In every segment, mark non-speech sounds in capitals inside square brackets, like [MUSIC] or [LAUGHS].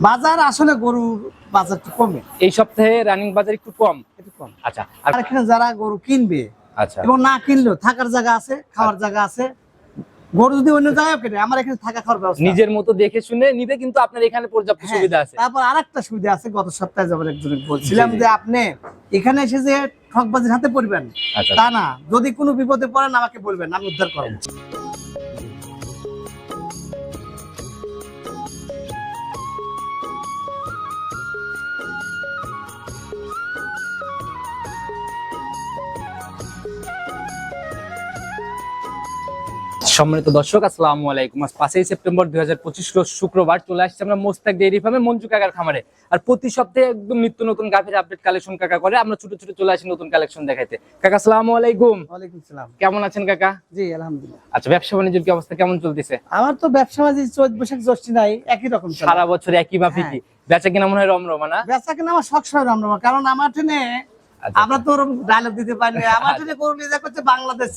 বাজার আসলে গরুর বাজার একটু কমে। এই সপ্তাহে রানিং বাজার একটু কম? একটু কম। আচ্ছা আর এখানে যারা গরু কিনবে আচ্ছা। এবং না কিনলেও থাকার জায়গা আছে খাওয়ার জায়গা আছে গরু যদি অন্য জায়গায় কেনে আমার এখানে থাকা খাওয়ার ব্যবস্থা নিজের মতো দেখে শুনে নিবে কিন্তু আপনার এখানে পর্যাপ্ত হ্যাঁ, সুবিধা আছে। তারপর আরেকটা সুবিধা আছে গত সপ্তাহে যেমন একজনকে বলছিলাম। যে আপনি এখানে এসে যে ঠকবাজির হাতে পড়বেন আচ্ছা। তা না যদি কোনো বিপদে পড়েন আমাকে বলবেন আমি উদ্ধার করব। সম্মানিত দর্শক আসসালামু আলাইকুম। আজ পাঁচই সেপ্টেম্বর দুই হাজার পঁচিশ শুক্রবার চলে আসছে আমরা মোস্তাক ডেইরি ফার্মে মঞ্জু কাকার খামারে। আর প্রতি সপ্তাহে একদম নিত্য নতুন গাভীর আপডেট কালেকশন কাকা করে আমরা ছোট ছোট চলে আসি নতুন কালেকশন দেখাইতে। কাকা আসসালামু আলাইকুম। ওয়ালাইকুম সালাম। কেমন আছেন কাকা? জি আলহামদুলিল্লাহ। আচ্ছা ব্যবসা বাণিজ্যের কি অবস্থা কেমন চলতেছে? আমার তো ব্যবসা বাণিজ্য চৈত বৈশাখ জ্যৈষ্ঠী নাই একই রকম সারা বছর একই ভাবে কি বেচা কিনা মনে হয় রমরমা না? বেচা কিনা আমার সয় রামরামা কারণ আমার ট্রেনে আমরা তো ওরকম ডায়লগ দিতে পারি না। আমার ট্রেনে গরু নিয়ে যা করছে বাংলাদেশ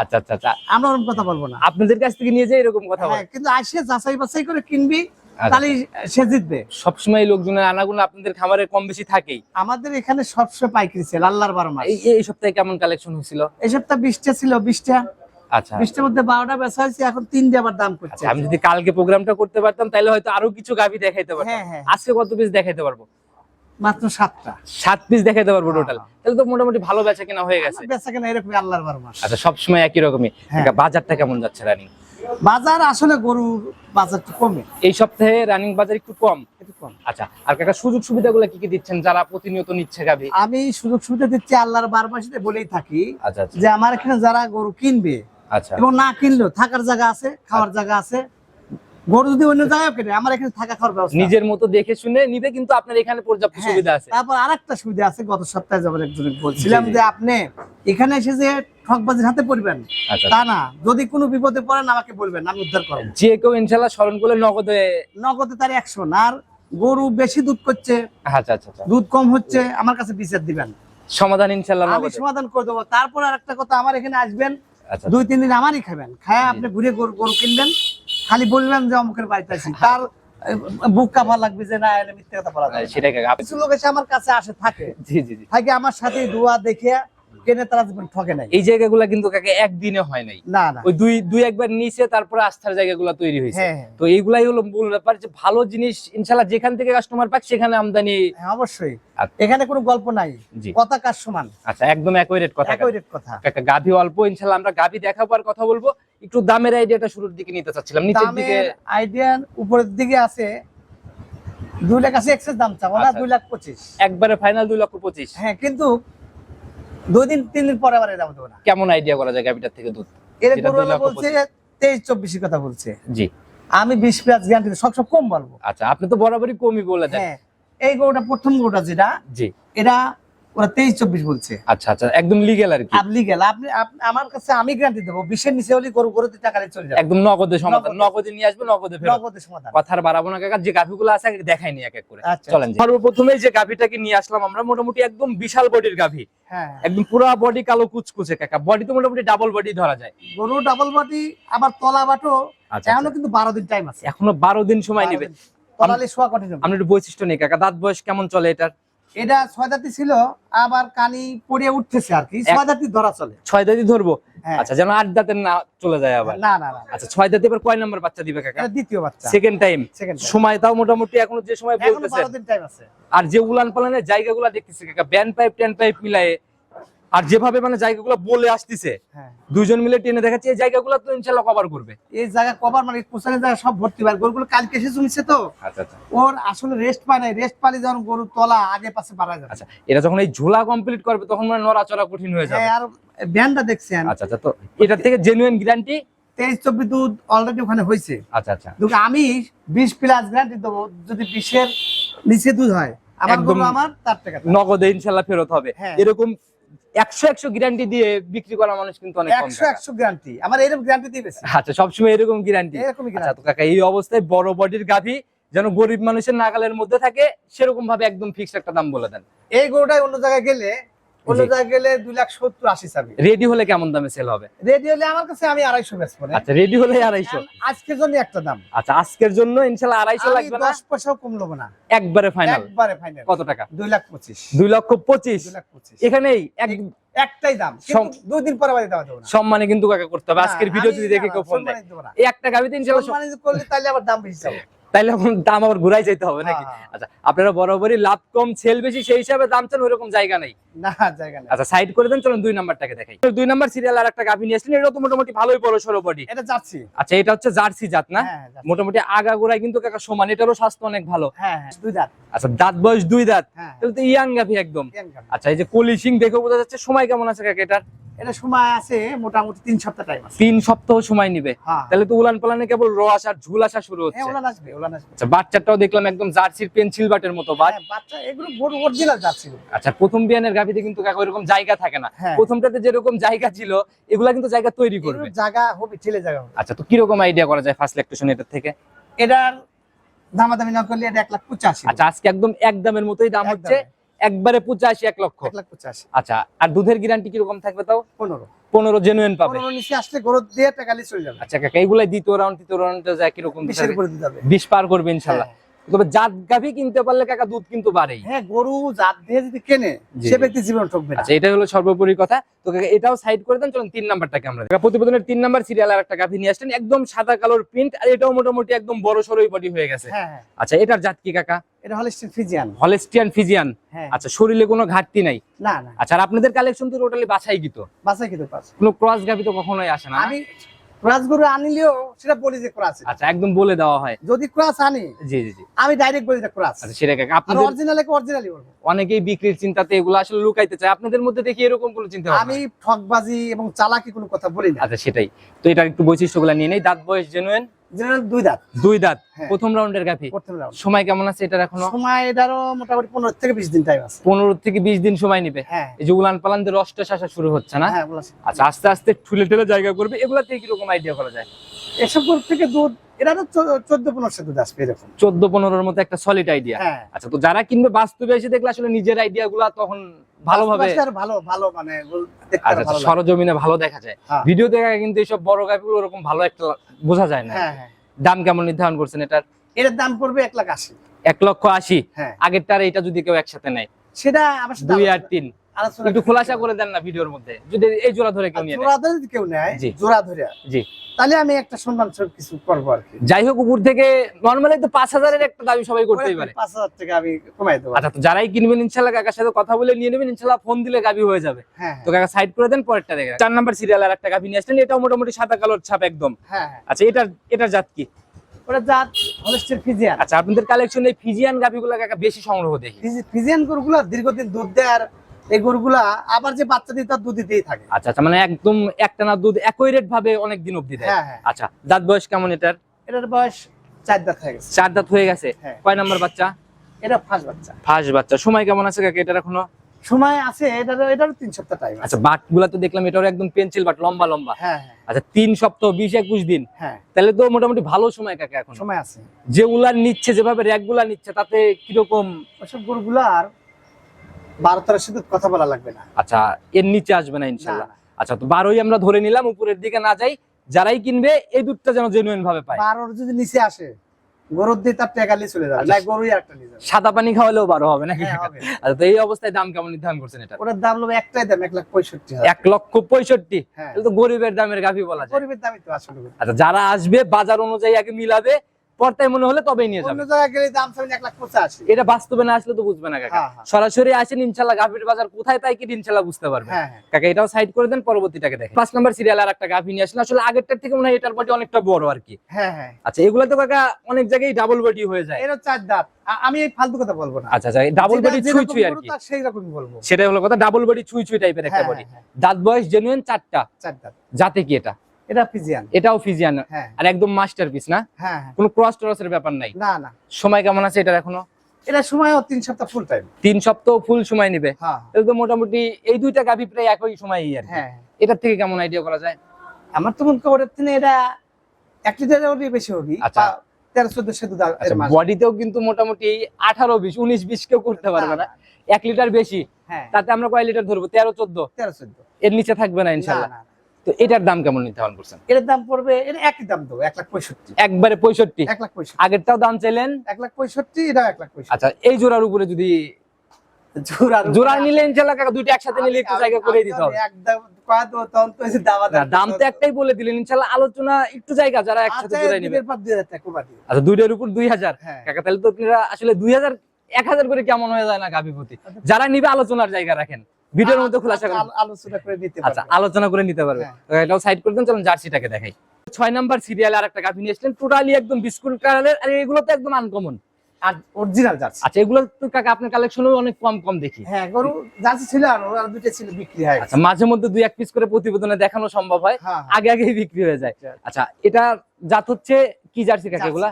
আচ্ছা আচ্ছা আচ্ছা। আমরা ওরকম কথা বলব না। আপনাদের কাছ থেকে নিয়ে যাই এরকম কথা হ্যাঁ, কিন্তু আসে যাচাই বাছাই করে কিনবি আচ্ছা। তাহলে সে জিতবে। সবসময় লোকজনের আনাগুলো আপনাদের খামারে কম বেশি থাকেই। আমাদের এখানে সবসময় পাইকারি সেল আল্লাহর বারো মাস এই সপ্তাহে কেমন কালেকশন হয়েছিল? এই সপ্তাহ বিশটা ছিল বিশটা। আচ্ছা। বিশটার মধ্যে বারোটা বেচা হয়েছে এখন তিনটে আবার দাম করছে। আচ্ছা আমি যদি কালকে প্রোগ্রামটা করতে পারতাম তাহলে হয়তো আরও কিছু গাভি দেখাইতে পারতাম। হ্যাঁ, হ্যাঁ। আজকে কত পিস দেখাইতে পারব? মাত্র সাতটা। সাত পিস দেখাইতে পারব হ্যাঁ, টোটাল তাহলে তো মোটামুটি ভালো বেচা কিনা হয়ে গেছে। বেচা কেনা এরকম আল্লাহর বারো মাস আচ্ছা সবসময় একই রকমই। হ্যাঁ। বাজারটা কেমন যাচ্ছে রানিং বাজার আসলে গরুর বাজারটা কমে। এই সপ্তাহে রানিং বাজার একটু কম? একটু কম। আচ্ছা আর কাকা সুযোগ সুবিধাগুলো কি কি দিচ্ছেন? যারা প্রতিনিয়ত নিচ্ছে গাভি। আমি সুযোগ সুবিধা দিচ্ছি আল্লাহর বারো মাসে বলেই থাকি আচ্ছা আচ্ছা। যে আমার এখানে যারা গরু কিনবে আচ্ছা। এবং না কিনলেও থাকার জায়গা আছে খাওয়ার জায়গা আছে গরু যদি অন্য জায়গায় কেনে আমার এখানে থাকা খাওয়ার ব্যবস্থা। নিজের মতো দেখে শুনে কিন্তু আপনার এখানে পর্যাপ্ত হ্যাঁ, সুবিধা আছে। তারপর আরেকটা সুবিধা আছে গত সপ্তাহে একজনকে বলছিলাম। যে আপনি এখানে এসে যে ঠকবাজির হাতে পড়বেন আচ্ছা তা না যদি কোনো বিপদে পড়েন আমাকে বলবেন আমি উদ্ধার করব। যে কেউ স্মরণ করলে নগদে নগদে তার আর গরু বেশি দুধ করছে আচ্ছা আচ্ছা আচ্ছা। দুধ কম হচ্ছে আমার কাছে বিচার দিবেন। সমাধান ইনশাল্লাহ আমি সমাধান করে দেবো। তারপর আর একটা কথা আমার এখানে আসবেন আচ্ছা দুই তিন দিন আমারই খাবেন। খায় আপনি ঘুরে গরু গরু কিনবেন খালি বলবেন যে অমুকের বাড়িতে আছি। তার বুক কাপা লাগবে যে না এটা মিথ্যে কথা বলা যায় সেটাই কিছু লোক এসে আমার কাছে আসে থাকে। জি জি জি। থাকে আমার সাথে দোয়া দেখে কেনে তারা ঠকে নাই। এই জায়গাগুলো কিন্তু কাকে একদিনে হয় নাই। না না। ওই দুই দুই একবার নিচে তারপরে আস্থার জায়গাগুলো তৈরি হয়েছে। হ্যাঁ হ্যাঁ। তো এইগুলাই হলো মূল ব্যাপার যে ভালো জিনিস ইনশাল্লাহ যেখান থেকে কাস্টমার পাক সেখানে আমদানি হ্যাঁ, অবশ্যই। এখানে কোনো গল্প নাই। কথা কার সমান? আচ্ছা একদম একই রেট কথা একই রেট কথা। একটা গাভি অল্প ইনশাল্লাহ আমরা গাভি দেখাবো আর কথা বলব। একটু দামের আইডিয়াটা শুরুর দিকে নিতে চাচ্ছিলাম নিচের দিকে আইডিয়া উপরের দিকে আছে। দুই লাখ আছে এক্সেস দাম চাবো না আচ্ছা। দুই লাখ পঁচিশ। একবারে ফাইনাল দুই লক্ষ পঁচিশ। হ্যাঁ কিন্তু দুই দিন তিন দিন পরে আবার যাব দাম দেবো না। কেমন আইডিয়া করা যায় গাভিটার থেকে দুধ? এর গরুওয়ালা বলছে তেইশ চব্বিশের কথা বলছে। জি। আমি বিশ প্লাস গ্যারান্টি সব কম বলব। আচ্ছা আপনি তো বরাবরই কমই বলে দেন। হ্যাঁ এই গরুটা প্রথম গরুটা যেটা জি। এটা ওরা তেইশ চব্বিশ বলছে। আচ্ছা আচ্ছা একদম লিগেল আর কি। আপনি আমার কাছে আমি গ্যারান্টি দেবো বিশের নিচে হলে গরু গরুতে টাকা চলে যাবে। একদম নগদে সমাধান নগদে। নগদে নিয়ে আসবে নগদে নগদের সমাধান। কথার বাড়াবো না কাকা যে গাভিগুলো আছে আগে দেখাইনি এক এক করে। আচ্ছা, চলেন সর্বপ্রথমে যে গাভিটাকে নিয়ে আসলাম আমরা মোটামুটি একদম বিশাল বডির গাভি। হ্যাঁ। একদম পুরো বডি কালো কুচকুচে কাকা। বডি তো মোটামুটি ডাবল বডি ধরা যায়। গরু ডাবল বাটি আবার তলা বাটো আচ্ছা এখনও কিন্তু বারো দিন টাইম আছে। এখনও বারো দিন সময় নেবে। আমরা একটু বৈশিষ্ট্য নেই কাকা। দাঁত বয়স কেমন চলে এটার? এটা ছয় দাঁতি ছিল আবার কানি পড়ে উঠতেছে আর কি। ছয় দাঁতি ধরা চলে। ছয় জাতি ধরবো? হ্যাঁ। আচ্ছা যেন আট দাঁতের না চলে যায় আবার। না না না আচ্ছা ছয় দাঁতে এবার কয় নাম্বার বাচ্চা দিবে কাকা? দ্বিতীয় বাচ্চা। সেকেন্ড টাইম সময় তাও মোটামুটি এখনও যে সময় বলতেছে। আর যে উলান পালানের জায়গাগুলো দেখতেছে কাকা ব্যান পাইপ ট্যান পাইপ মিলায়ে আর যেভাবে মানে জায়গাগুলো বলে আসতেছে হ্যাঁ। দুইজন মিলে টেনে দেখাচ্ছে এই জায়গাগুলো তো ইনশাল্লাহ কভার করবে। এই জায়গা কভার মানে কোচানের জায়গা সব ভর্তি ভাই গরুগুলো কালকে এসে জমিছে তো। আচ্ছা আচ্ছা। ওর আসলে রেস্ট পায় নাই রেস্ট পালে যখন গরু তলা আগে পাশে পারা যায় আচ্ছা এটা যখন এই ঝোলা কমপ্লিট করবে তখন মানে নড়াচড়া কঠিন হয়ে যাবে। হ্যাঁ আর ব্যান্ডটা দেখছেন? আচ্ছা আচ্ছা তো এটার থেকে জেনুইন গ্যারান্টি তেইশ চব্বিশ দুধ অলরেডি ওখানে হয়েছে। আচ্ছা আচ্ছা। আমি বিশ প্লাস গ্যারান্টি দেবো যদি বিশের নিচে দুধ হয় আমার আমার তার টাকা। নগদে ইনশাল্লাহ ফেরত হবে। হ্যাঁ। এরকম একশো একশো গ্যারান্টি দিয়ে বিক্রি করা মানুষ কিন্তু অনেক একশো একশো গ্যারান্টি আমার এরকম গ্যারান্টি দিয়ে আচ্ছা সবসময় এরকম গ্যারান্টি এরকমই আচ্ছা তো কাকা এই অবস্থায় বড় বডির গাভী যেন গরিব মানুষের নাগালের মধ্যে থাকে সেরকম ভাবে একদম ফিক্সড একটা দাম বলে দেন। এই গরুটাই অন্য জায়গায় গেলে অন্য জায়গায় গেলে দুই লাখ সত্তর আশি চাবি। রেডি হলে কেমন দামে সেল হবে? রেডি হলে আমার কাছে আমি আড়াইশো বেচবো না আচ্ছা রেডি হলে আড়াইশো। আজকের জন্য একটা দাম। আচ্ছা আজকের জন্য ইনশাল্লাহ আড়াইশো লাগবে না? দশ পয়সাও কম নেব না। একবারে ফাইনাল একবারে ফাইনাল কত টাকা? দুই লাখ পঁচিশ। দুই লক্ষ পঁচিশ। এখানেই এক একটাই দাম। কিন্তু দুই দিন পরে বাড়ি দেওয়া যাবে সম্মানে কিন্তু কাকা করতে হবে। আজকের ভিডিও যদি দেখে কেউ ফোন দেয়। এই একটা গাবিতে ইনশাল্লাহ করলে তাহলে আবার দাম বেশি যাবে। তাইলে দাম আবার ঘুরাই যেতে হবে নাকি? হ্যাঁ, হ্যাঁ। আচ্ছা আপনারা বরাবরই লাভ কম সেল বেশি সেই হিসাবে দাম চান ওইরকম জায়গা নেই। না জায়গা নেই। আচ্ছা সাইড করে দেন চলুন দুই নাম্বারটাকে দেখাই। দুই নাম্বার সিরিয়াল আর একটা গাভি নিয়ে আসলেন এটা তো মোটামুটি ভালোই বড় সড়ো বডি এটা যাচ্ছি আচ্ছা এটা হচ্ছে জার্সি জাত না? হ্যাঁ মোটামুটি আগা গোড়ায় কিন্তু কাকা সমান এটারও স্বাস্থ্য অনেক ভালো। দুই দাঁত। আচ্ছা দাঁত বয়স দুই দাঁত। তাহলে তো ইয়াং গাভি একদম? আচ্ছা এই যে কলিশিং দেখে বোঝা যাচ্ছে সময় কেমন আছে কাকা এটার? এটা সময় আছে মোটামুটি তিন সপ্তাহ টাইম আছে। তিন সপ্তাহ সময় নিবে। তাহলে তো উলান পালানে কেবল র আসার ঝুল আসা শুরু হচ্ছে। আসবে আচ্ছা বাচ্চাটাও দেখলাম একদম জার্সির পেন্সিল বাটের মতো হ্যাঁ, বাচ্চা এগুলো গরু অরিজিনাল যাচ্ছি আচ্ছা প্রথম বিয়ানের গাভিতে কিন্তু কাকা জায়গা থাকে না। হ্যাঁ। প্রথমটাতে যেরকম জায়গা ছিল এগুলা কিন্তু জায়গা তৈরি করবে। জায়গা হবে ঠেলে জায়গা আচ্ছা তো কীরকম আইডিয়া করা যায় ফার্স্ট লেকটেশন এটার থেকে? এটার দামাদামি না করলে এটা এক লাখ পঁচাশি। আচ্ছা আজকে একদম এক দামের মতোই দাম হচ্ছে। একবারে পঁচাশি এক লক্ষ। এক লাখ পঁচাশি। আচ্ছা আর দুধের গ্যারান্টি কীরকম থাকবে তাও? পনেরো। পনেরো জেনুইন পাবে। নিচে আসলে গরু দিয়ে টাকা চলে যাবে। আচ্ছা কাকা এইগুলাই দ্বিতীয় রাউন্ড তৃতীয় রাউন্ডে যায় কীরকম বিশ পার করবে ইনশাল্লাহ। তবে জাত গাভি কিনতে পারলে কাকা দুধ কিন্তু বাড়েই। হ্যাঁ গরু জাত দিয়ে যদি কেনে সে ব্যক্তি জীবন ঠকবে আচ্ছা এটাই হলো সর্বোপরি কথা। তো কাকা এটাও সাইড করে দেন চলুন তিন নাম্বারটাকে আমরা। প্রতিবেদনের তিন নাম্বার সিরিয়াল আর একটা গাভি নিয়ে আসছেন একদম সাদা কালোর প্রিন্ট আর এটাও মোটামুটি একদম বড় সরই বডি হয়ে গেছে। হ্যাঁ হ্যাঁ। আচ্ছা এটার জাত কি কাকা? এটা হলে ফিজিয়ান হলেস্টিয়ান ফিজিয়ান আচ্ছা শরীরে কোনো ঘাটতি নাই? না না। আচ্ছা আর আপনাদের কালেকশন তো টোটালি বাছাই গীত বাছাই পারছে কোনো ক্রস গাভি তো কখনোই আসে না? আমি ক্রাস গরু আনিলেও সেটা বলি যে ক্রাস আচ্ছা একদম বলে দেওয়া হয়। যদি ক্রাস আনি জি জি জি। আমি ডাইরেক্ট বলি যে ক্রাস। আচ্ছা সেটা কাকা আপনাদের অরিজিনালে অরিজিনালি বলব। অনেকেই বিক্রির চিন্তাতে এগুলো আসলে লুকাইতে চায়। আপনাদের মধ্যে দেখি এরকম কোনো চিন্তা আমি? ঠকবাজি এবং চালাকি কোনো কথা বলি না। আচ্ছা সেটাই। তো এটা একটু বৈশিষ্ট্যগুলো নিয়ে নেই। দাঁত বয়স জেনুয়েন জেনারেল দুই দাঁত। দুই দাঁত হ্যাঁ। প্রথম রাউন্ডের গাভি প্রথম রাউন্ড সময় কেমন আছে এটার এখনও? সময় এটারও মোটামুটি পনেরো থেকে বিশ দিন টাইম আছে। পনেরো থেকে বিশ দিন সময় নিবে। হ্যাঁ। এই যে উলান পালান দিয়ে রসটা শাসা শুরু হচ্ছে না? হ্যাঁ আচ্ছা আস্তে আস্তে ঠুলে ঠুলে জায়গা করবে এগুলা থেকে কীরকম আইডিয়া করা যায়? এসব গরু থেকে দুধ আসবে এরকম। মতো একটা সলিড আইডিয়া আচ্ছা তো যারা কিনবে বাস্তবে এসে দেখলে আসলে নিজের আইডিয়া গুলা তখন ভালোভাবে ভালো ভালো মানে আচ্ছা সরজমিনে ভালো দেখা যায়। হ্যাঁ। ভিডিও দেখা কিন্তু এইসব বড় গাভিগুলো ওরকম ভালো একটা বোঝা যায় না। হ্যাঁ হ্যাঁ। দাম কেমন নির্ধারণ করছেন? এটার এটার দাম পড়বে এক লাখ আশি। এক লক্ষ আশি। হ্যাঁ। আগেরটার এটা যদি কেউ একসাথে নেয়। সেটা দুই আর তিন। একটু খোলাসা করে দেন না ভিডিওর মধ্যে। যদি এই জোড়া ধরে কেউ জোড়া ধরে যদি কেউ নেয় জোড়া ধরে। জি। তাহলে আমি একটা সম্মান স্বরূপ কিছু করব আর কি। যাই হোক উপর থেকে নর্মালি তো পাঁচ হাজারের একটা দাবি সবাই করতেই পারে। পাঁচ হাজার টাকা আমি কমাই দেবো। আচ্ছা তো যারাই কিনবেন ইনশাল্লাহ কাকার সাথে কথা বলে নিয়ে নেবেন ইনশাল্লাহ ফোন দিলে গাবি হয়ে যাবে। হ্যাঁ তো কাকা সাইড করে দেন পরেরটা দেখে চার নাম্বার সিরিয়াল আর একটা গাভি নিয়ে আসলেন এটাও মোটামুটি সাদা কালোর ছাপ একদম। হ্যাঁ হ্যাঁ। আচ্ছা এটার এটার জাত কি? ওটা জাত হলস্টের ফিজিয়ান। আচ্ছা আপনাদের কালেকশনে এই ফিজিয়ান গাভিগুলো কাকা বেশি সংগ্রহ দেখি। ফিজিয়ান গরুগুলা দীর্ঘদিন দুধ দেয় আর এই গরুগুলা আবার যে বাচ্চা দিতে তার দুধ দিতেই থাকে। আচ্ছা আচ্ছা মানে একদম একটানা দুধ একই রেট ভাবে অনেক দিন অবধি দেয়। হ্যাঁ হ্যাঁ। আচ্ছা দাঁত বয়স কেমন এটার? এটার বয়স চার দাঁত হয়ে গেছে। চার দাঁত হয়ে গেছে। হ্যাঁ। কয় নাম্বার বাচ্চা? এটা ফার্স্ট বাচ্চা। ফার্স্ট বাচ্চা। সময় কেমন আছে কাকা এটার এখনও? সময় আছে তিন সপ্তাহ টাইম আচ্ছা বাটগুলা তো দেখলাম এটার একদম পেন্সিল বাট লম্বা লম্বা। হ্যাঁ হ্যাঁ। আচ্ছা তিন সপ্তাহ বিশ একুশ দিন। হ্যাঁ। তাহলে তো মোটামুটি ভালো সময় কাকা এখন। সময় আছে। যে উলার নিচ্ছে যেভাবে র্যাকগুলা নিচ্ছে তাতে কীরকম? ওসব গরুগুলার বারো তেরো দুধ কথা বলা লাগবে না। আচ্ছা এর নিচে আসবে না ইনশাল্লাহ। আচ্ছা তো বারোই আমরা ধরে নিলাম উপরের দিকে না যাই যারাই কিনবে এই দুধটা যেন জেনুইন ভাবে পায়। বারোর যদি নিচে আসে গরুর দিয়ে তার টেকা চলে যাবে আচ্ছা। না গরুই একটা নিয়ে যাবে। সাদা পানি খাওয়ালেও বারো হবে নাকি? হ্যাঁ। আচ্ছা তো এই অবস্থায় দাম কেমন নির্ধারণ করছেন এটা? ওটার দাম একটাই দাম এক লাখ পঁয়ষট্টি এক লক্ষ পঁয়ষট্টি? হ্যাঁ। তাহলে তো গরিবের দামের গাভি বলা যায়। গরিবের দামই তো আসলে আচ্ছা যারা আসবে বাজার অনুযায়ী আগে মিলাবে পর্তায় মনে হলে তবেই নিয়ে অন্য যাবে। জায়গায় গেলে দাম চাবেন এক লাখ পঁচাশি। এটা বাস্তবে না আসলে তো বুঝবে না কাকা। হ্যাঁ, হ্যাঁ। সরাসরি আসেন ইনশাল্লাহ গাভীর বাজার কোথায় তাই কি ইনশাল্লাহ বুঝতে পারবে হ্যাঁ কাকা এটাও সাইড করে দেন পরবর্তীটাকে দেখেন। পাঁচ নাম্বার সিরিয়াল আর একটা গাভী নিয়ে আসলে আসলে আগেরটার থেকে মনে হয় এটার বডি অনেকটা বড় আর কি। আচ্ছা এগুলো তো কাকা অনেক জায়গায় ডাবল বডি হয়ে যায়। এরও চার দাঁত। আমি এই ফালতু কথা বলব না। আচ্ছা আচ্ছা ডাবল বডি ছুঁই ছুঁই আর কি। সেই রকমই বলব। সেটাই হলো কথা ডাবল বডি ছুঁই ছুঁই টাইপের একটা বডি দাঁত বয়স জেনুইন চারটা। চার দাঁত। যাতে কি এটা? এটা ফিজিয়ান এটাও ফিজিয়ান হ্যাঁ। আর একদম মাস্টারপিস না? হ্যাঁ হ্যাঁ। কোনো ক্রস টরসের ব্যাপার নাই। না না। সময় কেমন আছে এটার এখনও? এটা সময়ও তিন সপ্তাহ ফুল টাইম তিন সপ্তাহ ফুল সময় নিবে। তো মোটামুটি এই দুইটা গাভি প্রায় একই সময়ই আর হ্যাঁ এটার থেকে কেমন আইডিয়া করা যায়? আমার তো মনে করি এটা এক লিটারের বেশি হবে। আচ্ছা। তেরো চোদ্দশো দুধ আর- এর আচ্ছা। বডিতেও কিন্তু মোটামুটি আঠারো বিশ উনিশ বিশ কেউ করতে পারবে না। এক লিটার বেশি। হ্যাঁ। তাতে আমরা কয় লিটার ধরবো? তেরো চোদ্দ? তেরো চোদ্দ। এর নিচে থাকবে না ইনশাল্লাহ। তো এটার দাম কেমন নির্ধারণ করছেন? এর দাম পড়বে এর একই দাম দেবো এক লাখ পঁয়ষট্টি। একবারে পঁয়ষট্টি? এক লাখ পঁয়ষট্টি। আগেরটাও দাম চাইলেন? এক লাখ পঁয়ষট্টি এটা এক লাখ পঁয়ষট্টি। আচ্ছা এই জোড়ার উপরে যদি জোড়া জোড়া নিলে ইনশাল্লাহ কাকা দুইটা একসাথে নিলে একটু জায়গা করে দিতে হবে। দাম তো একটাই বলে দিলেন। ইনশাল্লাহ আলোচনা একটু জায়গা যারা একসাথে জোড়াই নেবে আচ্ছা দুইটার উপর দুই হাজার। হ্যাঁ। কাকা তাহলে তো আপনারা আসলে দুই হাজার এক হাজার করে কেমন হয়ে যায় না গাভীপতি? যারা নিবে আলোচনার জায়গা রাখেন। ভিডিওর মধ্যে খোলাসা আলোচনা করে দিতে আচ্ছা আলোচনা করে নিতে পারবে। হ্যাঁ। এটাও সাইড করে দেন চলুন জার্সিটাকে দেখাই। ছয় নাম্বার সিরিয়ালে আর একটা গাভী নিয়ে এসলেন টোটালি একদম বিস্কুট কালারের আর এগুলো তো একদম আনকমন আর অরিজিনাল জার্সি। আচ্ছা এগুলো তো কাকা আপনার কালেকশনেও অনেক কম কম দেখি। হ্যাঁ গরু জার্সি ছিল আর আর দুটো ছিল বিক্রি হয়ে আচ্ছা মাঝে মধ্যে দুই এক পিস করে প্রতিবেদনে দেখানো সম্ভব হয়। হ্যাঁ আগে আগেই বিক্রি হয়ে যায়। আচ্ছা এটা জাত হচ্ছে কি জার্সি কাকা এগুলা?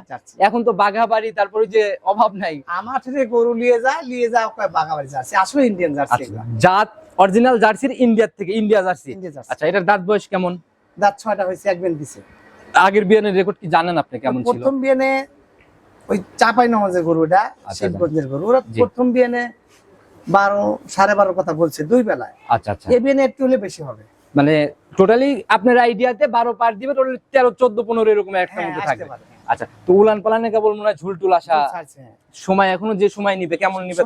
এখন তো বাঘাবাড়ি তারপরে যে অভাব নাই। আমার থেকে গরু নিয়ে যায় নিয়ে যায় ওকে বাগাবাড়ি জার্সি। আসলে ইন্ডিয়ান জার্সি আচ্ছা, জাত অরিজিনাল জার্সির ইন্ডিয়ার থেকে ইন্ডিয়া জার্সি। আচ্ছা এটার দাঁত বয়স কেমন? দাঁত ছয়টা হয়েছে একবেন দিছে। আগের বিয়ানের রেকর্ড কি জানেন আপনি কেমন ছিল? প্রথম বিয়ানে ওই চাপাই নামাজের গরুটা আচ্ছা। শিবগঞ্জের গরু। ওরা। প্রথম বিয়ানে বারো সাড়ে বারো কথা বলছে দুই বেলায়। আচ্ছা আচ্ছা। এ বিয়ানে একটু হলে বেশি হবে। মানে টোটালি আপনার আইডিয়াতে বারো পার দিবে টোটালি তেরো চোদ্দ পনেরো এরকম একটা হ্যাঁ, মধ্যে থাকবে আচ্ছা তো উলান পালানে কেবল মনে হয় ঝুলটুল আসা হ্যাঁ। সময় এখনও যে সময় নিবে কেমন নিবে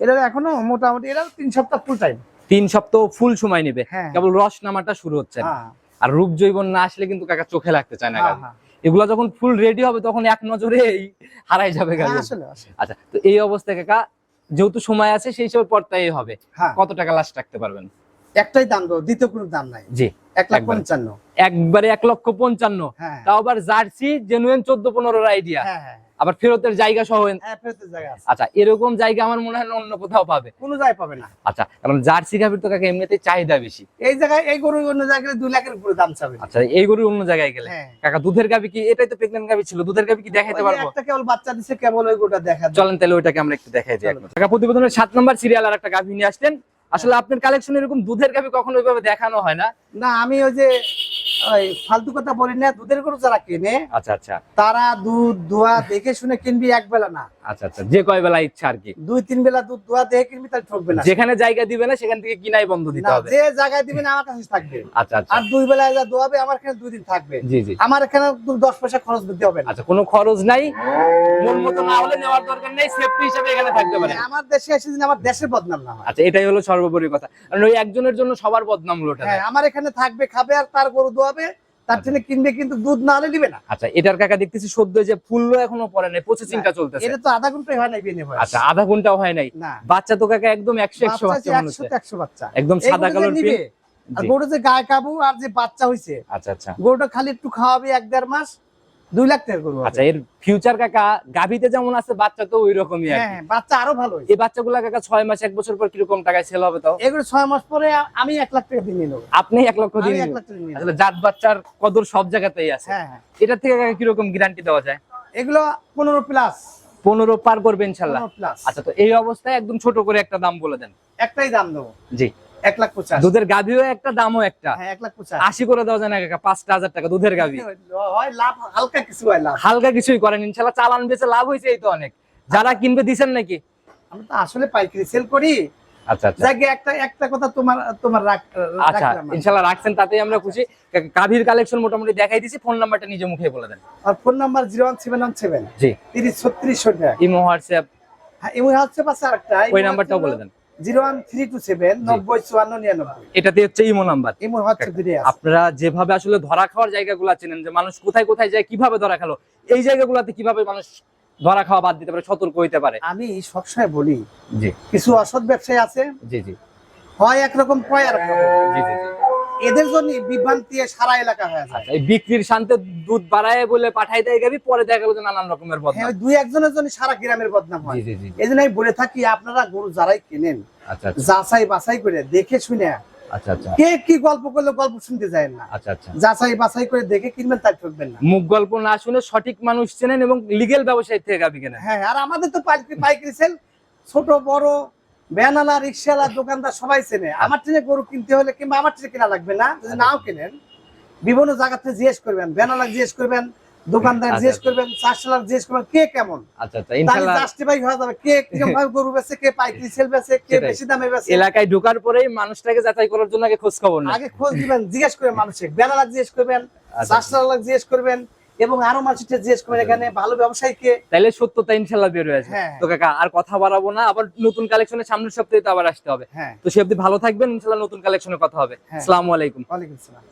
এরা এখনও মোটামুটি এরা তিন সপ্তাহ ফুল টাইম তিন সপ্তাহ ফুল সময় নিবে হ্যাঁ। কেবল রস নামাটা শুরু হচ্ছে। হ্যাঁ আর রূপ জৈবন না আসলে কিন্তু কাকা চোখে লাগতে চায় না হ্যাঁ। হ্যাঁ। এগুলা যখন ফুল রেডি হবে তখন এক নজরেই হারাই যাবে হ্যাঁ। আচ্ছা তো এই অবস্থায় কাকা যেহেতু সময় আছে সেই হিসেবে পর্তাই হবে হ্যাঁ কত টাকা লাস্ট রাখতে পারবেন একটাই দাম দেবো দ্বিতীয় কোনো দাম নাই। জি এক লাখ পঞ্চান্ন। একবারে এক লক্ষ পঞ্চান্ন। হ্যাঁ। তাও আবার জার্সি জেনুইন চোদ্দ পনেরোর আইডিয়া হ্যাঁ হ্যাঁ। আবার ফেরতের জায়গা সহ আচ্ছা এরকম জায়গা আমার মনে হয় অন্য কোথাও পাবে। কোনো জায়গায় পাবে না। আচ্ছা কারণ জার্সি গাভীর তো কাকা এমনিতে চাহিদা বেশি। এই জায়গায় এই গরু অন্য জায়গায় দুই লাখের উপরে দাম চাবে। আচ্ছা এই গরু অন্য জায়গায় গেলে। কাকা দুধের গাভী কি এটাই তো প্রেগনেন্ট গাভী ছিল দুধের গাভী কি দেখাইতে পারব? একটা কেবল বাচ্চা দিছে কেবল ওই গোটা দেখা। চলেন তাহলে ওইটাকে আমরা একটু দেখাই দিই কাকা প্রতিবেদনের সাত নম্বর সিরিয়াল আর একটা গাভী নিয়ে আসলেন। আসলে আপনার কালেকশন এরকম দুধের গাভী কখনো ওইভাবে দেখানো হয় না? না, আমি ওই যে ওই ফালতু কথা বলি না দুধের গরু যারা কেনে আচ্ছা আচ্ছা। তারা দুধ দোয়া দেখে শুনে কিনবি এক বেলা না। আচ্ছা আচ্ছা। যে কয় বেলা ইচ্ছা আর কি। দুই তিন বেলা দুধ দোয়া দেখে কিনবি তাহলে ঠকবে না। যেখানে জায়গা দিবে না সেখান থেকে কিনাই বন্ধ দিতে হবে। যে জায়গায় দিবেন আমার কাছে থাকবে। আচ্ছা আচ্ছা। আর দুই বেলায় যা দোয়াবে আমার এখানে দুই দিন থাকবে। জি জি। আমার এখানে দু- দশ পয়সা খরচ দিতে হবে না। আচ্ছা কোনো খরচ নাই। মতো না হলে নেওয়ার দরকার নেই সেফটি হিসেবে এখানে থাকতে পারে। আমার দেশে এসে দিন আমার দেশের বদনাম না আচ্ছা এটাই হলো সর্বোপরি কথা। কারণ ওই একজনের জন্য সবার বদনাম হলো হ্যাঁ আমার এখানে থাকবে খাবে আর তার গরু দোয়াবে তার জন্য কিনবে কিন্তু দুধ না হলে দিবে না। আচ্ছা এটার কাকা দেখতেছি সদ্য যে ফুললো এখনও পরে নাই প্রসেসিংটা চলতেছে। এটা তো আধা ঘন্টায় হয় নাই বিনে আচ্ছা আধা ঘন্টাও হয় নাই। না। বাচ্চা তো কাকা একদম একশো একশো বাচ্চা বাচ্চা আছে মনে একশো হচ্ছে একশো বাচ্চা। একদম সাদা কালো কালার নিবে, আর গরু যে গায়ে কাবু আর যে বাচ্চা হইছে আচ্ছা আচ্ছা। গরুটা খালি একটু খাওয়াবে এক দেড় মাস দুই লাখ টাকার গরু আচ্ছা এর ফিউচার কাকা গাভিতে যেমন আছে বাচ্চা তো ওই রকমই হ্যাঁ বাচ্চা আরও ভালো এই বাচ্চাগুলা কাকা ছয় মাস এক বছর পর কীরকম টাকায় সেল হবে তাও? এগুলো ছয় মাস পরে আমি এক লাখ টাকা দিয়ে নেব। আপনি এক লক্ষ দিয়ে আসলে জাত বাচ্চার কদর সব জায়গাতেই আছে। হ্যাঁ হ্যাঁ। এটার থেকে কাকা কীরকম গ্যারান্টি দেওয়া যায়? এগুলো পনেরো প্লাস পনেরো পার করবে ইনশাল্লাহ। আচ্ছা তো এই অবস্থায় একদম ছোট করে একটা দাম বলে দেন। একটাই দাম দেবো। জি। এক লাখ পঁচাশ। দুধের গাভিও একটা দামও একটা। হ্যাঁ এক লাখ পঁচাশ। আশি করে দেওয়া যায় না কাকা পাঁচটা হাজার টাকা দুধের গাভি। [LAUGHS] লাভ হালকা কিছু হয় লাভ। হালকা কিছুই করেন ইনশাল্লাহ চালান বেচে লাভ হয়েছে এই তো অনেক। যারা কিনবে দিছেন নাকি? আমি তো আসলে পাইকারি সেল করি। আচ্ছা আচ্ছা। একটা একটা কথা তোমার তোমার আচ্ছা রাখছেন তাতেই আমরা খুশি। কা- গাভীর কালেকশন মোটামুটি দেখাই দিছি ফোন নাম্বারটা নিজে মুখে বলে দেন। আর phone number zero one seven one seven জি। তিরিশ ছত্রিশ টাকা ইমো হোয়াটসঅ্যাপ হ্যাঁ হচ্ছে পাশে আরেকটা। ওই নাম্বারটাও বলে দেন। এটাতে হচ্ছে ইমো নাম্বার। আপনারা যেভাবে আসলে ধরা খাওয়ার জায়গাগুলো চেনেন যে মানুষ কোথায় কোথায় যায় কীভাবে ধরা খেলো এই জায়গাগুলোতে কীভাবে মানুষ ধরা খাওয়া বাদ দিতে পারে সতর্ক হইতে পারে? আমি সবসময় বলি কিছু অসৎ ব্যবসায়ী আছে জি জি। হয় একরকম কয় আর জি জি জি। এদের জন্য বিভ্রান্তি সারা এলাকা হয়ে যায় আচ্ছা এই বিক্রির শান্তে দুধ বাড়ায় বলে পাঠাই দেয় গাবি পরে দেখা গেলো নানান রকমের হ্যাঁ বদনাম ওই দুই একজনের জন্য সারা গ্রামের বদনাম হয়। এই জন্য আমি বলে থাকি আপনারা গরু যারাই কেনেন আচ্ছা আচ্ছা। যাচাই বাছাই করে দেখে শুনে। আচ্ছা আচ্ছা। কে কি গল্প করলে গল্প শুনতে যায় না? আচ্ছা আচ্ছা। যাচাই বাছাই করে দেখে কিনবেন তাই ঠকবেন না। মুখ গল্প না শুনে সঠিক মানুষ চেনেন এবং লিগেল ব্যবসায়ী থেকে গাবি কেনেন। হ্যাঁ আর আমাদের তো পাইকারি পাইকারি সেল ছোট বড় ভ্যানালা রিক্সাওয়ালা দোকানদার সবাই চেনে। আমার ট্রেনে গরু কিনতে হলে কিংবা আমার ট্রেনে কেনা লাগবে না যদি নাও কেনেন বিভিন্ন জায়গাতে জিজ্ঞেস করবেন ভ্যানালা জিজ্ঞেস করবেন দোকানদার আচ্ছা, জিজ্ঞেস আচ্ছা। করবেন চাষলার জিজ্ঞেস করবেন কে কেমন? আচ্ছা আচ্ছা জাস্টিফাই হয়ে যাবে কে কীরকম ভাবে গরু কে পাইকারি সেল বেচে কে বেশি দামে এলাকায় ঢোকার পরেই মানুষটাকে যাচাই করার জন্য আগে খোঁজ খবর আগে খোঁজ দিবেন জিজ্ঞেস করবেন মানুষকে বেলালাক জিজ্ঞেস করবেন আচ্ছা। জিজ্ঞেস করবেন এবং আরও মানুষকে জিজ্ঞেস করবেন এখানে ভালো ব্যবসায়ীকে। তাহলে সত্যতা ইনশাল্লাহ বের হয়েছে আসবে। হ্যাঁ। তো কাকা আর কথা বাড়াবো না আবার নতুন কালেকশনের সামনের সপ্তাহে তো আবার আসতে হবে। হ্যাঁ। তো সে অব্দি ভালো থাকবেন ইনশাল্লাহ নতুন কালেকশনের কথা হবে। সালাম আসসালামু আলাইকুম। ওয়ালাইকুম আসসালাম